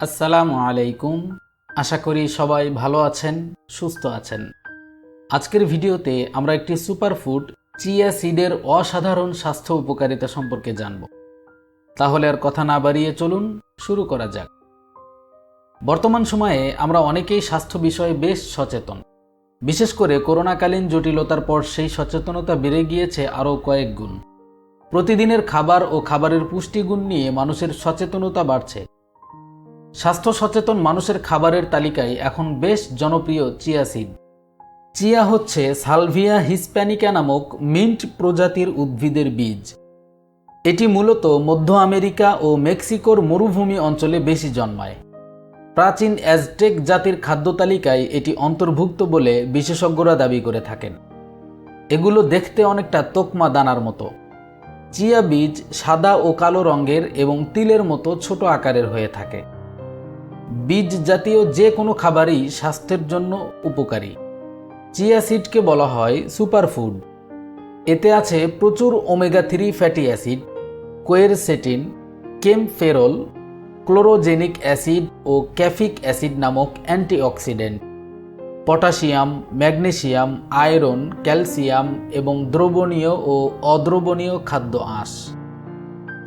আসসালামু আলাইকুম। আশা করি সবাই ভালো আছেন, সুস্থ আছেন। আজকের ভিডিওতে আমরা একটি সুপারফুড, চিয়া সিডের অসাধারণ স্বাস্থ্য উপকারিতা সম্পর্কে জানব। তাহলে আর কথা না বাড়িয়ে চলুন, শুরু করা যাক। বর্তমান সময়ে আমরা অনেকেই স্বাস্থ্য বিষয়ে বেশ সচেতন। বিশেষ করে করোনাকালীন জটিলতার পর সেই সচেতনতা বেড়ে গিয়েছে আরও কয়েক গুণ। প্রতিদিনের খাবার ও খাবারের পুষ্টিগুণ নিয়ে মানুষের সচেতনতা বাড়ছে। স্বাস্থ্য সচেতন মানুষের খাবারের তালিকায় এখন বেশ জনপ্রিয় চিয়া সিড। চিয়া হচ্ছে সালভিয়া হিসপ্যানিকা নামক মিন্ট প্রজাতির উদ্ভিদের বীজ। এটি মূলত মধ্য আমেরিকা ও মেক্সিকোর মরুভূমি অঞ্চলে বেশি জন্মায়। প্রাচীন অ্যাজটেক জাতির খাদ্য তালিকায় এটি অন্তর্ভুক্ত বলে বিশেষজ্ঞরা দাবি করে থাকেন। এগুলো দেখতে অনেকটা তোকমা দানার মতো। চিয়া বীজ সাদা ও কালো রঙের এবং তিলের মতো ছোট আকারের হয়ে থাকে। বীজ জাতীয় যে কোনো খাবারই স্বাস্থ্যের জন্য উপকারী। চিয়া সিডকে বলা হয় সুপারফুড। এতে আছে প্রচুর omega three fatty acid, quercetin, kaempferol, chlorogenic acid ও ক্যাফিক অ্যাসিড নামক antioxidant. Potassium magnesium iron, calcium এবং দ্রবণীয় ও অদ্রবণীয় খাদ্য আঁশ।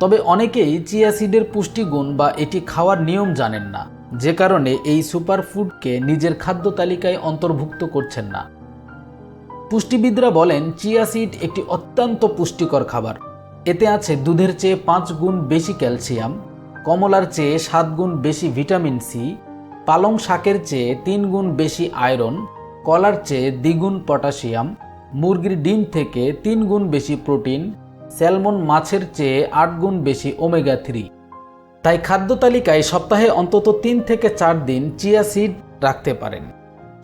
তবে অনেকেই চিয়া সিডের পুষ্টিগুণ বা এটি খাওয়ার নিয়ম জানেন না। যে কারণে এই সুপারফুডকে নিজের খাদ্য তালিকায় অন্তর্ভুক্ত করছেন না। পুষ্টিবিদরা বলেন, চিয়া সিড একটি অত্যন্ত পুষ্টিকর খাবার। এতে আছে দুধের চেয়ে পাঁচ গুণ বেশি ক্যালসিয়াম, কমলার চেয়ে সাত গুণ বেশি ভিটামিন সি, পালং শাকের চেয়ে তিন গুণ বেশি আয়রন, কলার চেয়ে দ্বিগুণ পটাশিয়াম, মুরগির ডিম থেকে তিন গুণ বেশি প্রোটিন স্যালমন মাছের চেয়ে আট গুণ বেশি ওমেগা থ্রি। তাই খাদ্য তালিকায় সপ্তাহে অন্তত তিন থেকে চার দিন চিয়া সিড রাখতে পারেন।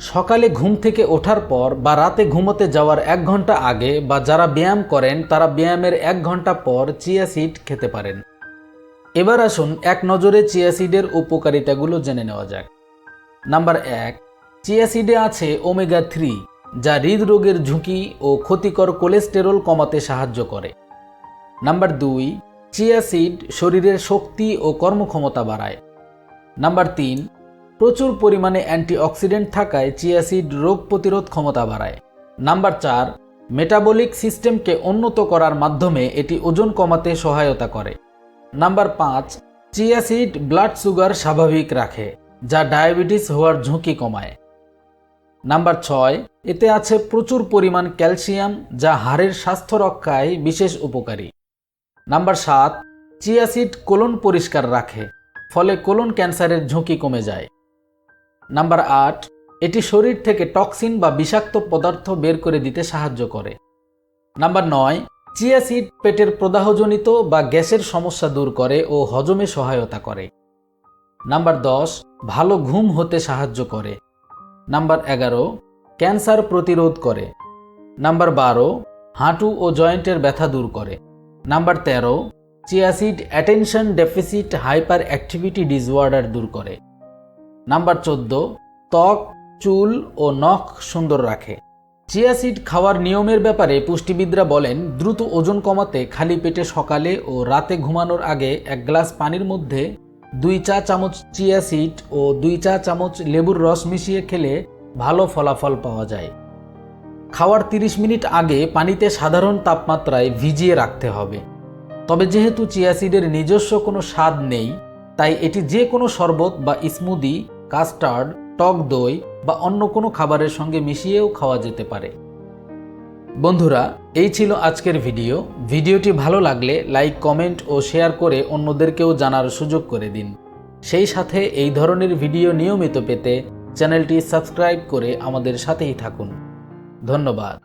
সকালে ঘুম থেকে ওঠার পর বা রাতে ঘুমোতে যাওয়ার এক ঘণ্টা আগে বা যারা ব্যায়াম করেন, তারা ব্যায়ামের এক ঘণ্টা পর চিয়া সিড খেতে পারেন। এবার আসুন এক নজরে চিয়া সিডের উপকারিতাগুলো জেনে নেওয়া যাক। নাম্বার এক, চিয়া সিডে আছে ওমেগা থ্রি, যা হৃদরোগের ঝুঁকি ও ক্ষতিকর কোলেস্টেরল কমাতে সাহায্য করে। নাম্বার দুই, চিয়া সিড শরীরের শক্তি ও কর্মক্ষমতা বাড়ায়। নাম্বার তিন, প্রচুর পরিমাণে অ্যান্টিঅক্সিডেন্ট থাকায় চিয়া সিড রোগ প্রতিরোধ ক্ষমতা বাড়ায়। নাম্বার চার, মেটাবলিক সিস্টেমকে উন্নত করার মাধ্যমে এটি ওজন কমাতে সহায়তা করে। নাম্বার পাঁচ, চিয়া সিড ব্লাড সুগার স্বাভাবিক রাখে, যা ডায়াবেটিস হওয়ার ঝুঁকি কমায়। নাম্বার ছয়, এতে আছে প্রচুর পরিমাণ ক্যালসিয়াম, যা হাড়ের স্বাস্থ্য রক্ষায় বিশেষ উপকারী। নাম্বার সাত চিয়াসিড কোলন পরিষ্কার রাখে, ফলে কোলন ক্যান্সারের ঝুঁকি কমে যায়। নাম্বার আট, এটি শরীর থেকে টক্সিন বা বিষাক্ত পদার্থ বের করে দিতে সাহায্য করে। নাম্বার নয় চিয়াসিড পেটের প্রদাহজনিত বা গ্যাসের সমস্যা দূর করে ও হজমে সহায়তা করে। নাম্বার দশ, ভালো ঘুম হতে সাহায্য করে। নাম্বার এগারো, ক্যান্সার প্রতিরোধ করে। নাম্বার বারো, হাঁটু ও জয়েন্টের ব্যথা দূর করে। নাম্বার তেরো chia seed attention deficit hyperactivity disorder দূর করে। নাম্বার চোদ্দ, ত্বক, চুল ও নখ সুন্দর রাখে। চিয়াসিড খাওয়ার নিয়মের ব্যাপারে পুষ্টিবিদরা বলেন, দ্রুত ওজন কমাতে খালি পেটে সকালে ও রাতে ঘুমানোর আগে এক গ্লাস পানির মধ্যে দুই চা চামচ চিয়াসিড ও দুই চা চামচ লেবুর রস মিশিয়ে খেলে ভালো ফলাফল পাওয়া যায়। খাওয়ার 30 মিনিট আগে পানিতে সাধারণ তাপমাত্রায় ভিজিয়ে রাখতে হবে। তবে যেহেতু চিয়াসিডের নিজস্ব কোনো স্বাদ নেই, তাই এটি যে কোনো শরবত বা স্মুদি, কাস্টার্ড, টক দই বা অন্য কোনো খাবারের সঙ্গে মিশিয়েও খাওয়া যেতে পারে। বন্ধুরা, এই ছিল আজকের ভিডিও। ভিডিওটি ভালো লাগলে লাইক, কমেন্ট ও শেয়ার করে অন্যদেরকেও জানার সুযোগ করে দিন। সেই সাথে এই ধরনের ভিডিও নিয়মিত পেতে চ্যানেলটি সাবস্ক্রাইব করে আমাদের সাথেই থাকুন। ধন্যবাদ।